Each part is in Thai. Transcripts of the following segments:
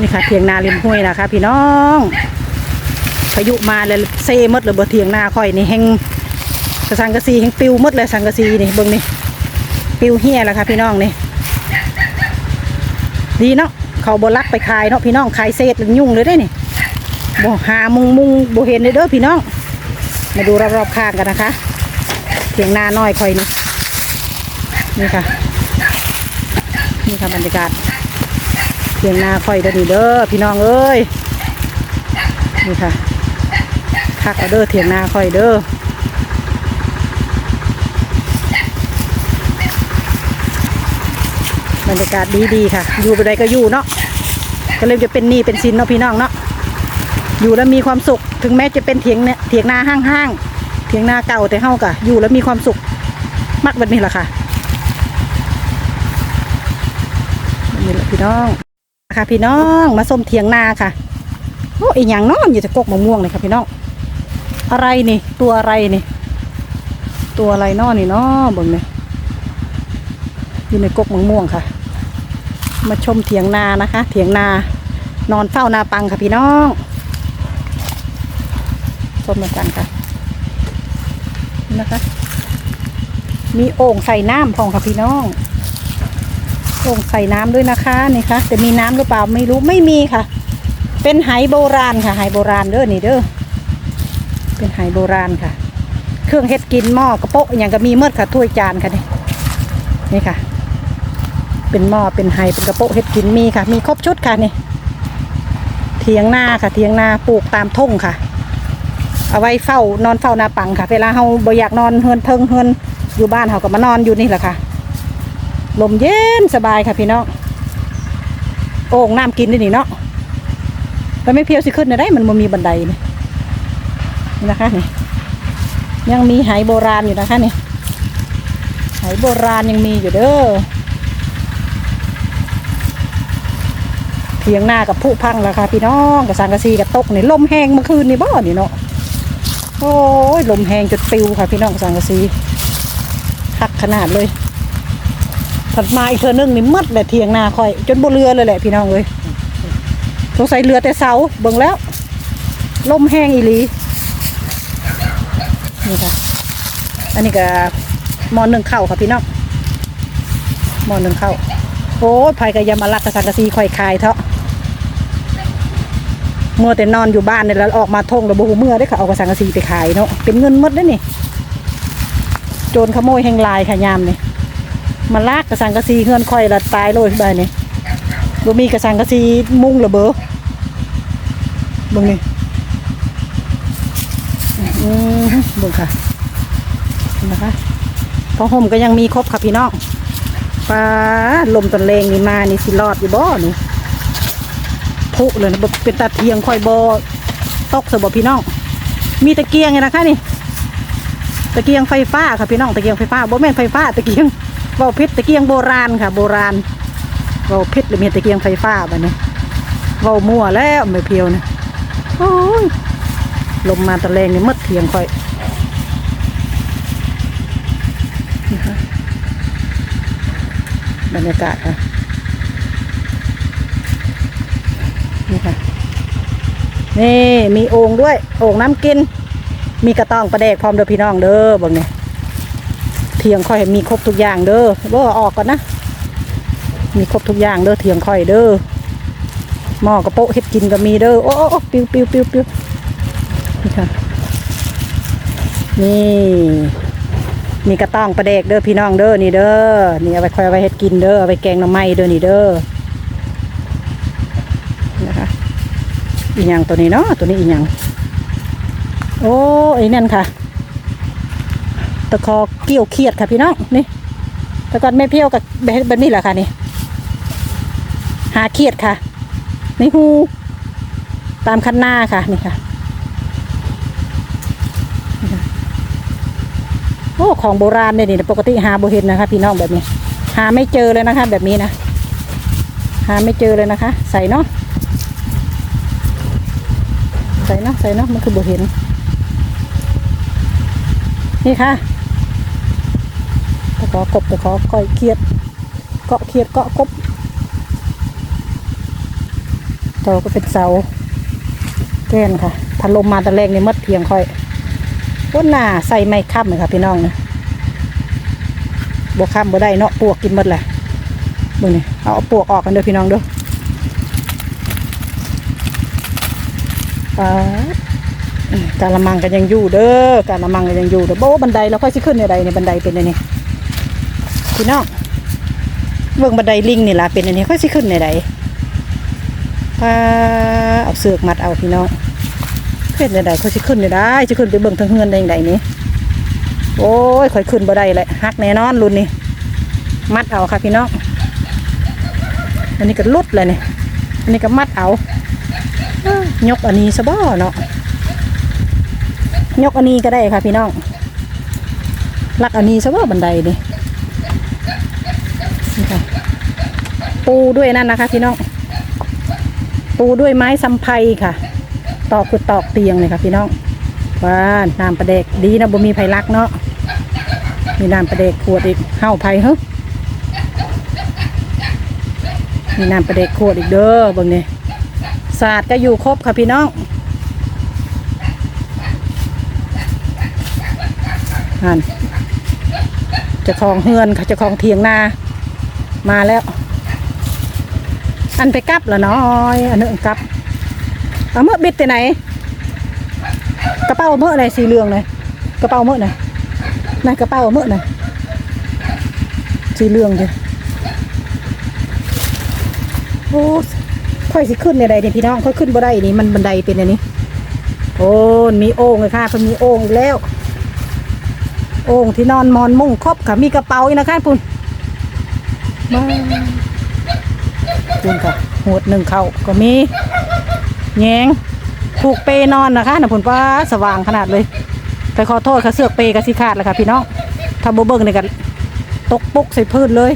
นี่ค่ะเถียงนาริมห้วยนะคะ พี่น้องพายุมาเลยเซ่มดเลยบ่เถียงนาค่อยนี่แหงกระสังกะสีแหงปิวมดเลยสังกะสีนี่เบิ่งนี่ปิวเฮียแล้วค่ะพี่น้องนี่ดีเนาะเขาบ่ลักไปขายเนาะพี่น้องขายเศษแล้วยุ่งเลยได้นี่บ่หามุงมุงบ่เห็นเลยเด้อพี่น้อง มาดูรอบๆข้างกันนะคะเถียงนาน้อยค่อยนี่นี่ค่ะ นี่ค่ะบรรยากาศ เถียงนาค่อยเด้อนี่เด้อพี่น้องเอ้ยนี่ค่ะคักเอาเด้อเถียงนาค่อยเด้อบรรยากาศดีๆค่ะ อยู่ไปใดก็อยู่เนาะ ก็เลยจะเป็นหนี้เป็นสินเนาะพี่น้องเนาะ อยู่แล้วมีความสุข ถึงแม้จะเป็นเถียงเนี่ยเถียงนาห้างๆเถียงนาเก่าแต่เฮากะ อยู่แล้วมีความสุข มากแบบนี้แหละค่ะนี่แหละพี่น้อง ค่ะพี่น้องมาส้มเถียงนาค่ะโอ้อีหยังเนอนอยู่จะกกมะม่วงเลยค่ะพี่น้องอะไรนี่ ตัวอะไรนี่ ตัวอะไรเนอนี่เนาะบิ่งเนี่ยอยู่ในกกมะม่วงค่ะ มาชมเถียงนานะคะ เถียงนา นอนเฝ้านาปังค่ะพี่น้องชมมากันค่ะนี่นะคะ มีโอ่งใส่น้ำพองค่ะพี่น้อง โอ่งใส่น้ำด้วยนะคะนี่ค่ะแต่มีน้ำหรือเปล่าไม่รู้ไม่มีค่ะ เป็นไหโบราณค่ะไหโบราณเด้อนี่เด้อเป็นไหโบราณค่ะ เครื่องเฮ็ดกินหม้อกระโปะอย่างก็มีเมื่อค่ะถ้วยจานค่ะนี่นี่ค่ะ เป็นหม้อเป็นไหเป็นกระโปะเฮ็ดกินมีค่ะ มีครบชุดค่ะนี่เถียงนาค่ะเถียงนาปลูกตามทุ่งค่ะ เอาไว้เฝ้านอนเฝ้านาปังค่ะ เวลาเฮาบ่อยากนอนเฮือนเทิงเฮือนอยู่บ้านเฮาก็มานอนอยู่นี่แหละค่ะ ลมเย็นสบายค่ะพี่น้องโอ่งน้ำกินด้วยนี่เนาะแต่ไม่เพียวสิขึ้นนะได้มันมันมีบันไดนี่นี่นะคะนี่ยังมีไหโบราณอยู่นะคะนี่ไหโบราณยังมีอยู่เด้อเพียงหน้ากับผู้พังแล้วค่ะพี่น้องกับสังกะสีกับตกนี่ลมแห้งเมื่อคืนนี่บ่นี่เนาะโอ้ยลมแห้งจนปิวค่ะพี่น้องสังกะสีคักขนาดเลย ถัดมาอีกเธอนึงนี่มัดแหละเทียงนาคอย จนบ่เรือเลยแหละพี่น้องเอ้ยสงสัยเรือแต่เสาเบิ่งแล้วลมแห้งอีหลีนี่ค่ะอันนี้ก็หมอนหนึ่งเข้าค่ะพี่น้องหมอนหนึ่งเข้าโอ้ยภัยกับยามาลักกระสังกะซีคอยคายเถอะเมื่อแต่นอนอยู่บ้านเนี่ยแล้วออกมาทงแล้วบูเมื่อได้ค่ะเอากระสังกะซีไปขายเนาะเป็นเงินมดได้นี่โจรขโมยแห่งลายค่ะยามนี่ มาลากกระสังกระสีเฮือนค่อยละตายเลยบายนี่บ่มีกระสังกระสีมุงระเบ้อบิ่งนี่อืมเบิ่งค่ะนะคะผ้าห่มก็ยังมีครบค่ะพี่น้องฟ้าลมตะเลงนี่มานี่สิรอดอยู่บ่นี่พุเลยนะบ่เป็นตาเทียงคอยบ่ตกซะบ่พี่น้อง มีตะเกียงไงนะคะนี่ ตะเกียงไฟฟ้าค่ะพี่น้องตะเกียงไฟฟ้าบ่แม่นไฟฟ้าตะเกียง เบาเพชรตะเกียงโบราณค่ะ โบราณเบาเพชรหรือมีตะเกียงไฟฟ้าแบบนี้เบามั่วแล้วไม่เพียวนะโอ้ยลมมาตะแรงนี่หมดเทียงค่อยบรรยากาศค่ะนี่ค่ะนี่มีโอ่งด้วยโอ่งน้ำกิน มีกระตองประแดกพร้อมเด้อพี่น้องเด้อบิ่งนี่ เทียงค่อยมีครบทุกอย่างเด้อบ่ออกก่อนนะ มีครบทุกอย่างเด้อเทียงค่อยเด้อหม้อกระโปะเฮ็ดกินก็มีเด้อโอ้โอ้ปิวปิวปิวปิวนี่ค่ะนี่มีกระต้องประแดกเด้อพี่น้องเด้อนี่เด้อนี่เอาไปค่อยเอาไปเฮ็ดกินเด้อเอาไปแกงน่อไม้เด้อนี่เด้อนะคะอีหยังตัวนี้เนาะตัวนี้อีหยังโอ้ไอ้นั่นค่ะ ตะคอเกี่ยวเครียดค่ะพี่น้องนี่แต่ก่อนไม่เพี้ยวกับแบบนี้แหละค่ะนี่ หาเครียดค่ะในหูตามคันหน้าค่ะนี่ค่ะนี่ค่ะโอ้ของโบราณเนี่ยนี่ปกติหาโบเห็นนะคะ พี่น้องแบบนี้ หาไม่เจอเลยนะคะ แบบนี้นะหาไม่เจอเลยนะคะ ใส่เนาะใส่เนาะใส่เนาะมันคือโบเห็นนี่ค่ะ ตะขอกบตะขอก้อยเครียด เกาะเครียดเกาะกบโตก็เป็นเสาแก้นค่ะพัดลมมาตะแรงในมดเพียงค่อยก้นหน้าใส่ไม้ค้ำเลยค่ะพี่น้องนะบวค้ำบ่ได้เนาะปวกกินหมดแหละเบิ่งนี่เอาปวกออกกันเด้อพี่น้องเด้อการละมังกันยังอยู่เด้อการละมังกันยังอยู่เด้อโบ้บันไดเราค่อยสิขึ้นในใดในบันไดเป็นอันนี้ พี่น้องเบิ่งบันไดลิงนี่ล่ะเป็นอันนี้ค่อยสิขึ้นในใดปลาเอาเสือกมัดเอาพี่น้องขึ้นได้เขาสิขึ้นได้จะขึ้นไปเบิ่งทางเฮือนได้ยังไงนี่โอ้ยข่อยขึ้นบ่ไดเลยหักแน่นอนรุ่นนี้มัดเอาค่ะพี่น้องอันนี้ก็ลุดเลยนี่อันนี้ก็มัดเอายกอันนี้ซะบ่เนาะยกอันนี้ก็ได้ค่ะพี่น้องลักอันนี้ซะบ่บันไดนี่ ปูด้วยนั่นนะคะพี่น้อง ปูด้วยไม้ซัมไพค่ะ ตอกคือตอกเตียงเลยค่ะพี่น้องว้าน้ำประเดกดีนะบ่มีไผลักเนาะมีน้ำประเดกขวดอีกเห่าไผเฮ้มีน้ำประเดกขวดอีกเด้อเบิ่งนี่ศาสตร์ก็อยู่ครบค่ะพี่น้องนั่นจะคลองเฮือนค่ะจะคลองเทียงนา มาแล้ว อันไปกลับละน้อยอันนึงกลับเอาเมื่อบิดไปไหน กระเป๋าเมื่อไหนสีเหลืองเลยกระเป๋าเมื่อไหนนายกระเป๋าเมื่อไหนสีเหลืองเลยโอ้ค่อยสิขึ้นในใดเนี่ยพี่น้องค่อยขึ้นบ่ได้นี่มันบันไดเป็นอันนี้ โอ้มีโอ่งเลยค่ะเพิ่นมีโอ่งอีกแล้ว โอ่งที่นอนมอนมุ้งครบค่ะมีกระเป๋าอีกนะคะปุ่น มาคุณค่ะหัวดหนึ่งเขาก็มีแยงถูกเปนอนนะคะนะผลป้าสว่างขนาดเลยไปขอโทษค่ะเสือกเปกับสิขาดแล้วค่ะพี่น้องถ้าโบเบิ้งในกันตกปุกใส่พื้นเลย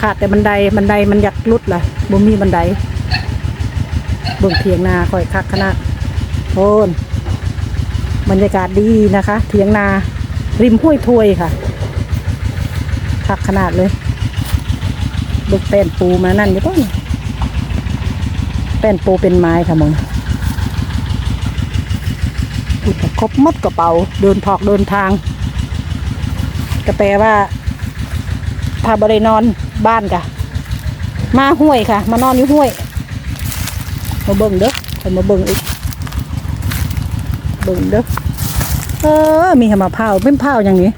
ขาดแต่บันไดบันไดมันอยากลุดล่ะบ่มีบันไดเบิ่งเถียงนาคอยคักขนาดโอนบรรยากาศดีนะคะ เถียงนา ริมห้วยทวยค่ะ คักขนาดเลยบึกแป้นปูมานั่นอยู่ป่ะนี่แป้นปูเป็นไม้ค่ะมึงอุดครบหมดกระเป๋าเดินพอกเดินทางก็แปลว่าถ้าบรินอนบ้านกะ มาห้วยค่ะ มานอนอยู่ห้วย มาเบิ่งเด้อไปมาเบิ่งอีกเบิ่งเด้อเออมีหมะพร้าวเป็นพร้าวอย่างนี้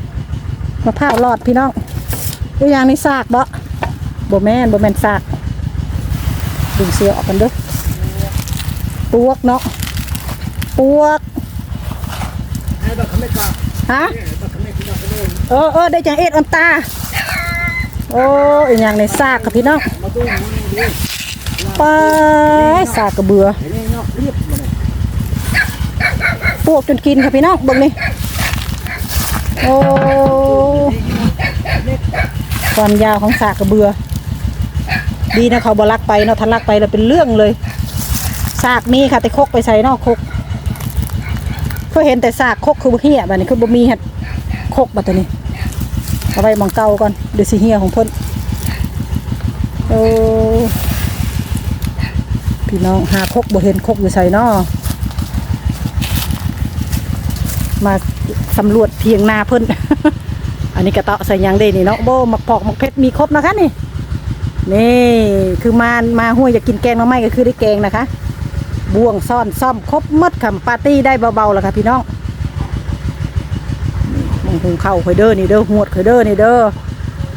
มะพร้าวรอดพี่น้อง ตัวอย่างนี้ซากบ่บ่แม่นบ่แม่นซากดึงเสื้อออกกันเด้อปวกเนาะปวกฮะเออเออได้จังเอ็ดอันตา โอ้ยอย่างในซากค่ะพี่น้องไปซากกระเบือปวกจนกินค่ะพี่น้องบิ่งนี่โอ้ ความยาวของสากกระเบือ ดีนะเขาบลักไปเนาะทะลักไปแล้วเป็นเรื่องเลยสากมีค่ะแต่คกไปใส่นอกคกก็เห็นแต่สากคกคือเหี้ยแบบนี้คือบ่มีเห็ดคกแบบนี้เอาไว้มองเก่าก่อนเดี๋ยวสิเหี้ยของเพิ่นโอ้พี่น้องหาคกบ่เห็นคกอยู่ใส่นอมาสำรวจเพียงนาเพิ่นอั นนี้กระเตาะใส่ยังได้นี่เนาะโบหมักพอกหมักเพชรมีครบนะคะนี่นี่คือมามาห้วยอยากกินแกงหน้ำไม้ก็คือได้แกงนะคะ บ่วงซ่อนซ่อมครบหมดค่ะปาร์ตี้ได้เบาๆแล้วค่ะพี่น้องนี่มงหุงเข้าคอยเด้อนี่เด้อหวดคอยเด้อนี่เด้อ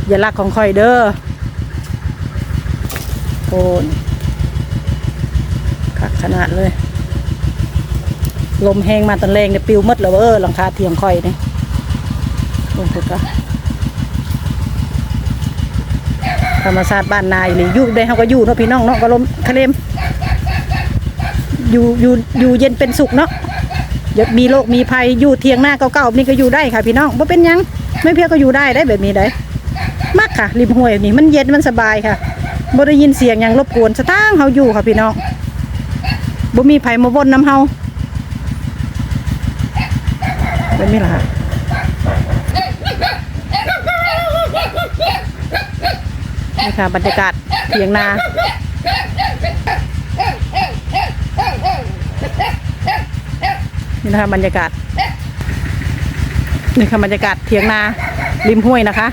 อย่าลักของคอยเด้อโอนคักขนาดเลย ลมแห้งมาตอนแรงเนี่ยปิวหมดแล้วเออหลังคาเทียงคอยเนี่ย ลงพุดก็ธรรมชาติบ้านนายนี่อยู่ได้เขาก็อยู่เนาะพี่น้องเนาะก็ลมคะเลมอยู่อยู่อยู่เย็นเป็นสุขเนาะอย่ามีโรคมีภัยอยู่เทียงหน้าเก่าๆนี่ก็อยู่ได้ค่ะพี่น้องว่าเป็นยังไม่เพียก็อยู่ได้ได้แบบนี้ได้มักค่ะริมห้วยนี่มันเย็นมันสบายค่ะบ่ได้ยินเสียงยังรบกวนสตางเฮาอยู่ค่ะพี่น้องบ่มีภัยมาวนน้ำเฮาแบบนี้ล่ะค่ะ นี่ค่ะบรรยากาศเถียงนานี่นะคะบรรยากาศนี่ค่ะบรรยากาศเถียงนาริมห้วยนะคะ